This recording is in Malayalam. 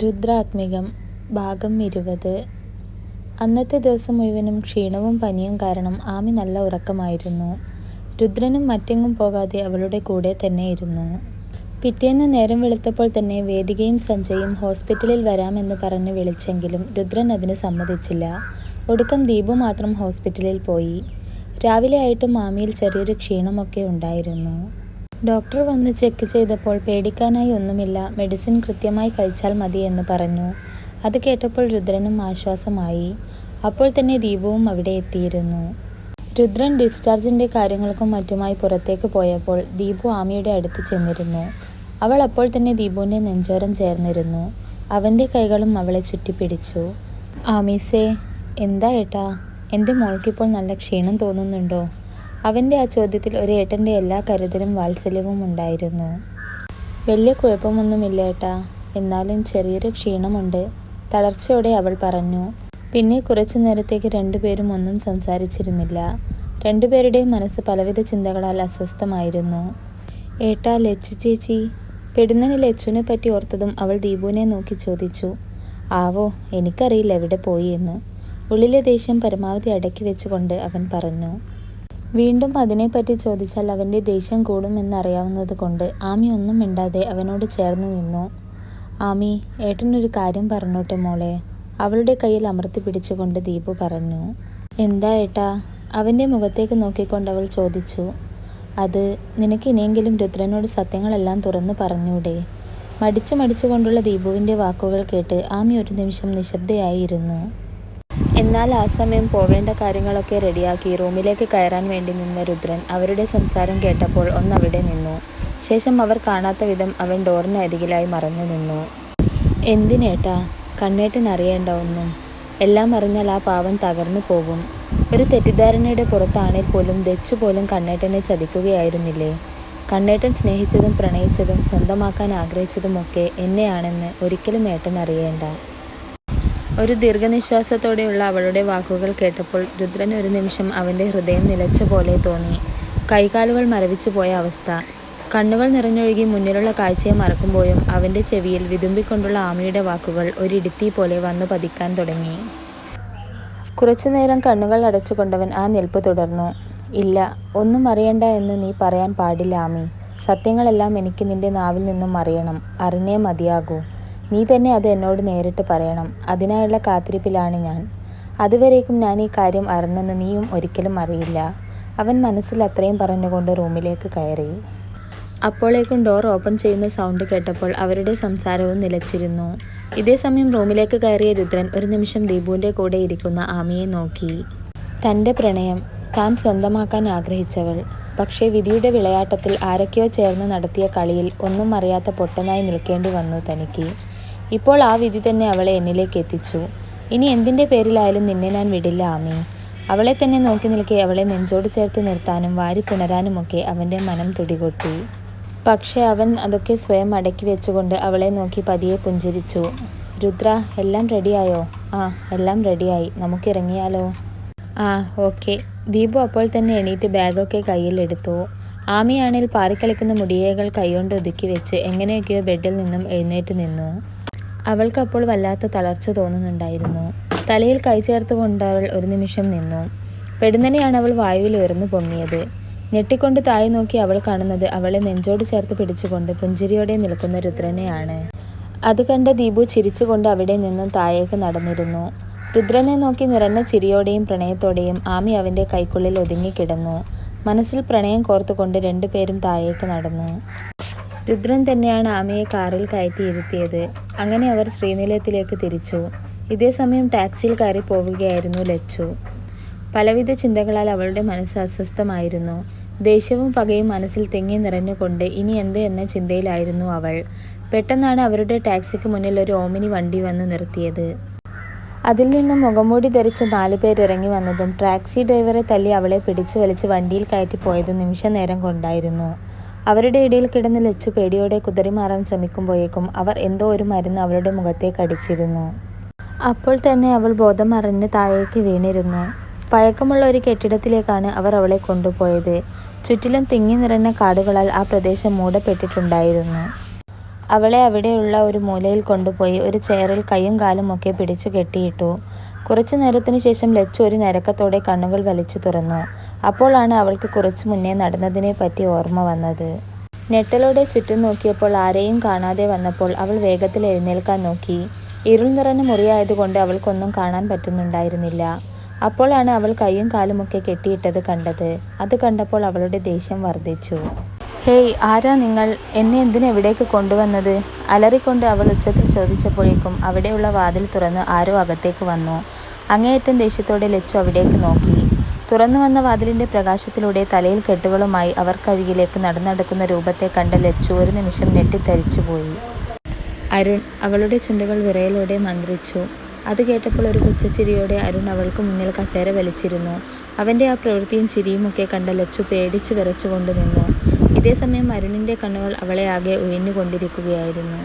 രുദ്രാത്മികം ഭാഗം ഇരുപത് അന്നത്തെ ദിവസം മുഴുവനും ക്ഷീണവും പനിയും കാരണം ആമി നല്ല ഉറക്കമായിരുന്നു. രുദ്രനും മറ്റെങ്ങും പോകാതെ അവളുടെ കൂടെ തന്നെ ഇരുന്നു പിറ്റേന്ന് നേരം വെളുത്തപ്പോൾ തന്നെ വേദികയും സഞ്ജയും ഹോസ്പിറ്റലിൽ വരാമെന്ന് പറഞ്ഞ് വിളിച്ചെങ്കിലും രുദ്രൻ അതിന് സമ്മതിച്ചില്ല. ഒടുക്കം ദീപു മാത്രം ഹോസ്പിറ്റലിൽ പോയി. രാവിലെ ആയിട്ടും മാമിയിൽ ചെറിയൊരു ക്ഷീണമൊക്കെ ഉണ്ടായിരുന്നു. ഡോക്ടർ വന്ന് ചെക്ക് ചെയ്തപ്പോൾ പേടിക്കാനായി ഒന്നുമില്ല മെഡിസിൻ കൃത്യമായി കഴിച്ചാൽ മതി എന്ന് പറഞ്ഞു. അത് കേട്ടപ്പോൾ രുദ്രനും ആശ്വാസമായി. അപ്പോൾ തന്നെ ദീപവും അവിടെ എത്തിയിരുന്നു. രുദ്രൻ ഡിസ്ചാർജിന്റെ കാര്യങ്ങൾക്കും മറ്റുമായി പുറത്തേക്ക് പോയപ്പോൾ ദീപു ആമിയുടെ അടുത്ത് ചെന്നിരുന്നു. അവൾ അപ്പോൾ തന്നെ ദീപുവിന്റെ നെഞ്ചോരം ചേർന്നിരുന്നു. അവന്റെ കൈകളും അവളെ ചുറ്റിപ്പിടിച്ചു. "ആമീസേ, എന്താ ഏട്ടാ, എന്റെ മോൾക്കിപ്പോൾ നല്ല ക്ഷീണം തോന്നുന്നുണ്ടോ? " അവന്റെ ആ ചോദ്യത്തിൽ ഒരു ഏട്ടന്റെ എല്ലാ കരുതലും വാത്സല്യവും ഉണ്ടായിരുന്നു. വലിയ കുഴപ്പമൊന്നുമില്ല ഏട്ടാ, എന്നാലും ചെറിയൊരു ക്ഷീണമുണ്ട്. " തളർച്ചയോടെ അവൾ പറഞ്ഞു. പിന്നെ കുറച്ചു നേരത്തേക്ക് രണ്ടുപേരും ഒന്നും സംസാരിച്ചിരുന്നില്ല. രണ്ടുപേരുടെയും മനസ്സ് പലവിധ ചിന്തകളാൽ അസ്വസ്ഥമായിരുന്നു. "ഏട്ടാ ലച്ചു ചേച്ചി? " പെടുന്നനെ ലച്ചുവിനെ പറ്റി ഓർത്തതും അവൾ ദീപുവിനെ നോക്കി ചോദിച്ചു. "ആവോ, എനിക്കറിയില്ല എവിടെ പോയി എന്ന്. " ഉള്ളിലെ ദേഷ്യം പരമാവധി അടക്കി വെച്ചുകൊണ്ട് അവൻ പറഞ്ഞു. വീണ്ടും അതിനെപ്പറ്റി ചോദിച്ചാൽ അവന്റെ ദേഷ്യം കൂടുമെന്നറിയാവുന്നത് കൊണ്ട് ആമി ഒന്നും മിണ്ടാതെ അവനോട് ചേർന്ന് നിന്നു. "ആമി, ഏട്ടനൊരു കാര്യം പറഞ്ഞോട്ടെ മോളെ? " അവളുടെ കയ്യിൽ അമർത്തി പിടിച്ചുകൊണ്ട് ദീപു പറഞ്ഞു. "എന്താ ഏട്ടാ? " അവന്റെ മുഖത്തേക്ക് നോക്കിക്കൊണ്ട് അവൾ ചോദിച്ചു. "അത്, നിനക്ക് ഇനിയെങ്കിലും രുദ്രനോട് സത്യങ്ങളെല്ലാം തുറന്നു പറഞ്ഞൂടെ? " മടിച്ചു മടിച്ചുകൊണ്ടുള്ള ദീപുവിന്റെ വാക്കുകൾ കേട്ട് ആമി ഒരു നിമിഷം നിശ്ശബ്ദയായി ഇരുന്നു. എന്നാൽ ആ സമയം പോവേണ്ട കാര്യങ്ങളൊക്കെ റെഡിയാക്കി റൂമിലേക്ക് കയറാൻ വേണ്ടി നിന്ന രുദ്രൻ അവരുടെ സംസാരം കേട്ടപ്പോൾ ഒന്നവിടെ നിന്നു. ശേഷം അവർ കാണാത്ത വിധം അവൻ ഡോറിന് അരികിലായി മറഞ്ഞു നിന്നു. "എന്തിനേട്ടാ? കണ്ണേട്ടൻ അറിയേണ്ട ഒന്നും. എല്ലാം അറിഞ്ഞാൽ ആ പാവം തകർന്നു പോകും ഒരു തെറ്റിദ്ധാരണയുടെ പുറത്താണേൽ പോലും ദച്ചു പോലും കണ്ണേട്ടനെ ചതിക്കുകയായിരുന്നില്ലേ? കണ്ണേട്ടൻ സ്നേഹിച്ചതും പ്രണയിച്ചതും സ്വന്തമാക്കാൻ ആഗ്രഹിച്ചതുമൊക്കെ എന്നെയാണെന്ന് ഒരിക്കലും ഏട്ടൻ അറിയേണ്ട. " ഒരു ദീർഘനിശ്വാസത്തോടെയുള്ള അവളുടെ വാക്കുകൾ കേട്ടപ്പോൾ രുദ്രൻ ഒരു നിമിഷം അവന്റെ ഹൃദയം നിലച്ച പോലെ തോന്നി. കൈകാലുകൾ മരവിച്ചു പോയ അവസ്ഥ. കണ്ണുകൾ നിറഞ്ഞൊഴുകി മുന്നിലുള്ള കാഴ്ചയെ മറക്കുമ്പോഴും അവന്റെ ചെവിയിൽ വിതുമ്പിക്കൊണ്ടുള്ള ആമയുടെ വാക്കുകൾ ഒരിടുത്തി പോലെ വന്നു പതിക്കാൻ തുടങ്ങി. കുറച്ചു നേരം കണ്ണുകൾ അടച്ചുകൊണ്ടവൻ ആ നിൽപ്പ് തുടർന്നു. "ഇല്ല, ഒന്നും അറിയണ്ട എന്ന് നീ പറയാൻ പാടില്ല ആമി. സത്യങ്ങളെല്ലാം എനിക്ക് നിന്റെ നാവിൽ നിന്നും അറിയണം. അറിഞ്ഞേ മതിയാകൂ. നീ തന്നെ അത് എന്നോട് നേരിട്ട് പറയണം. അതിനായുള്ള കാത്തിരിപ്പിലാണ് ഞാൻ. അതുവരേക്കും ഞാൻ ഈ കാര്യം അറിഞ്ഞെന്ന് നീയും ഒരിക്കലും അറിയില്ല. " അവൻ മനസ്സിൽ അത്രയും പറഞ്ഞുകൊണ്ട് റൂമിലേക്ക് കയറി. അപ്പോഴേക്കും ഡോർ ഓപ്പൺ ചെയ്യുന്ന സൗണ്ട് കേട്ടപ്പോൾ അവരുടെ സംസാരവും നിലച്ചിരുന്നു. ഇതേസമയം റൂമിലേക്ക് കയറിയ രുദ്രൻ ഒരു നിമിഷം ദീപുവിന്റെ കൂടെ ഇരിക്കുന്ന ആമിയെ നോക്കി. തന്റെ പ്രണയം, താൻ സ്വന്തമാക്കാൻ ആഗ്രഹിച്ചവൾ. പക്ഷേ വിധിയുടെ വിളയാട്ടത്തിൽ ആരൊക്കെയോ ചേർന്ന് നടത്തിയ കളിയിൽ ഒന്നും അറിയാത്ത പൊട്ടനായി നിൽക്കേണ്ടി വന്നു തനിക്ക്. ഇപ്പോൾ ആ വിധി തന്നെ അവളെ എന്നിലേക്ക് എത്തിച്ചു. ഇനി എന്തിന്റെ പേരിലായാലും നിന്നെ ഞാൻ വിടില്ല ആമേ അവളെ തന്നെ നോക്കി നിൽക്കെ അവളെ നെഞ്ചോട് ചേർത്ത് നിർത്താനും വാരി വാരിപ്പുണരാനുമൊക്കെ അവന്റെ മനം തുടികൊട്ടി. പക്ഷേ അവൻ അതൊക്കെ സ്വയം അടക്കി വെച്ചുകൊണ്ട് അവളെ നോക്കി പതിയെ പുഞ്ചിരിച്ചു. രുദ്ര എല്ലാം റെഡിയായോ? " "ആ, എല്ലാം റെഡിയായി. നമുക്ക് ഇറങ്ങിയാലോ? " "ആ, ഓക്കെ " ദീപു അപ്പോൾ തന്നെ എണീറ്റ് ബാഗൊക്കെ കയ്യിലെടുത്തു ആമിയാണേൽ പാറിക്കളിക്കുന്ന മുടിയേകൾ കൈകൊണ്ട് ഒതുക്കി വെച്ച് എങ്ങനെയൊക്കെയോ ബെഡിൽ നിന്നും എഴുന്നേറ്റ് നിന്നു. അവൾക്ക് അപ്പോൾ വല്ലാത്ത തളർച്ച തോന്നുന്നുണ്ടായിരുന്നു. തലയിൽ കൈ അവൾ ഒരു നിമിഷം നിന്നു. പെടുന്നനെയാണ് അവൾ വായുവിൽ ഉയർന്നു പൊങ്ങിയത്. ഞെട്ടിക്കൊണ്ട് തായി നോക്കി അവൾ കാണുന്നത് അവളെ നെഞ്ചോട് ചേർത്ത് പിടിച്ചുകൊണ്ട് പുഞ്ചിരിയോടെ നിൽക്കുന്ന രുദ്രനെയാണ്. അത് കണ്ട ദീപു ചിരിച്ചുകൊണ്ട് അവിടെ നിന്നും താഴേക്ക് നടന്നിരുന്നു. രുദ്രനെ നോക്കി നിറഞ്ഞ ചിരിയോടെയും പ്രണയത്തോടെയും ആമി അവന്റെ കൈക്കുള്ളിൽ ഒതുങ്ങിക്കിടന്നു. മനസ്സിൽ പ്രണയം കോർത്തുകൊണ്ട് രണ്ടുപേരും താഴേക്ക് നടന്നു. രുദ്രൻ തന്നെയാണ് ആമയെ കാറിൽ കയറ്റി ഇരുത്തിയത്. അങ്ങനെ അവർ ശ്രീനിലയത്തിലേക്ക് തിരിച്ചു. ഇതേസമയം ടാക്സിയിൽ കയറി പോവുകയായിരുന്നു ലച്ചു. പലവിധ ചിന്തകളാൽ അവളുടെ മനസ്സ് അസ്വസ്ഥമായിരുന്നു. ദേഷ്യവും പകയും മനസ്സിൽ തെങ്ങി നിറഞ്ഞുകൊണ്ട് ഇനി എന്ത് എന്ന ചിന്തയിലായിരുന്നു അവൾ. പെട്ടെന്നാണ് അവരുടെ ടാക്സിക്ക് മുന്നിൽ ഒരു ഓമിനി വണ്ടി വന്ന് നിർത്തിയത്. അതിൽ നിന്നും മുഖംമൂടി ധരിച്ച നാലുപേർ ഇറങ്ങി വന്നതും ടാക്സി ഡ്രൈവറെ തല്ലി അവളെ പിടിച്ചു വലിച്ച് വണ്ടിയിൽ കയറ്റി പോയതും നിമിഷനേരം കൊണ്ടായിരുന്നു. അവരുടെ ഇടയിൽ കിടന്ന് ലച്ചു പേടിയോടെ കുതറിമാറാൻ ശ്രമിക്കുമ്പോഴേക്കും അവർ എന്തോ ഒരു മരുന്ന് അവളുടെ മുഖത്തേക്ക് അടിച്ചിരുന്നു. അപ്പോൾ തന്നെ അവൾ ബോധം മറിഞ്ഞ് താഴേക്ക് വീണിരുന്നു. പഴക്കമുള്ള ഒരു കെട്ടിടത്തിലേക്കാണ് അവർ അവളെ കൊണ്ടുപോയത്. ചുറ്റിലും തിങ്ങി നിറഞ്ഞ കാടുകളാൽ ആ പ്രദേശം മൂടപ്പെട്ടിട്ടുണ്ടായിരുന്നു. അവളെ അവിടെയുള്ള ഒരു മൂലയിൽ കൊണ്ടുപോയി ഒരു ചെയറിൽ കൈയും കാലും ഒക്കെ പിടിച്ചു കെട്ടിയിട്ടു. കുറച്ചു നേരത്തിനു ശേഷം ലച്ചു ഒരു നരക്കത്തോടെ കണ്ണുകൾ വലിച്ചു തുറന്നു. അപ്പോഴാണ് അവൾക്ക് കുറച്ചു മുന്നേ നടന്നതിനെ പറ്റി ഓർമ്മ വന്നത്. ഞെട്ടലോടെ ചുറ്റും നോക്കിയപ്പോൾ ആരെയും കാണാതെ വന്നപ്പോൾ അവൾ വേഗത്തിൽ എഴുന്നേൽക്കാൻ നോക്കി. ഇരുൾ നിറഞ്ഞ മുറിയായതുകൊണ്ട് അവൾക്കൊന്നും കാണാൻ പറ്റുന്നുണ്ടായിരുന്നില്ല. അപ്പോഴാണ് അവൾ കൈയും കാലുമൊക്കെ കെട്ടിയിട്ടത് കണ്ടത്. അത് കണ്ടപ്പോൾ അവളുടെ ദേഷ്യം വർദ്ധിച്ചു. "ഹേയ് ആരാ നിങ്ങൾ? എന്നെ എന്തിനെവിടേക്ക് കൊണ്ടുവന്നത്? " അലറിക്കൊണ്ട് അവൾ ഉച്ചത്തിൽ ചോദിച്ചപ്പോഴേക്കും അവിടെയുള്ള വാതിൽ തുറന്ന് ആരോ അകത്തേക്ക് വന്നു. അങ്ങേയറ്റം ദേഷ്യത്തോടെ ലച്ചു അവിടേക്ക് നോക്കി. തുറന്നു വന്ന വാതിലിന്റെ പ്രകാശത്തിലൂടെ തലയിൽ കെട്ടുകളുമായി അവർ കഴുകിലേക്ക് നടന്നെടുക്കുന്ന രൂപത്തെ കണ്ട ലച്ചു ഒരു നിമിഷം ഞെട്ടിത്തരിച്ചുപോയി. "അരുൺ! " അവളുടെ ചുണ്ടുകൾ വിറയിലൂടെ മന്ത്രിച്ചു. അത് കേട്ടപ്പോൾ ഒരു പുച്ഛച്ചിരിയോടെ അരുൺ അവൾക്ക് മുന്നിൽ കസേര വലിച്ചിരുന്നു. അവന്റെ ആ പ്രവൃത്തിയും ചിരിയുമൊക്കെ കണ്ട ലച്ചു പേടിച്ചു വിറച്ചുകൊണ്ട് നിന്നു. ഇതേസമയം അരുണിന്റെ കണ്ണുകൾ അവളെ ആകെ ഉഴിഞ്ഞുകൊണ്ടിരിക്കുകയായിരുന്നു.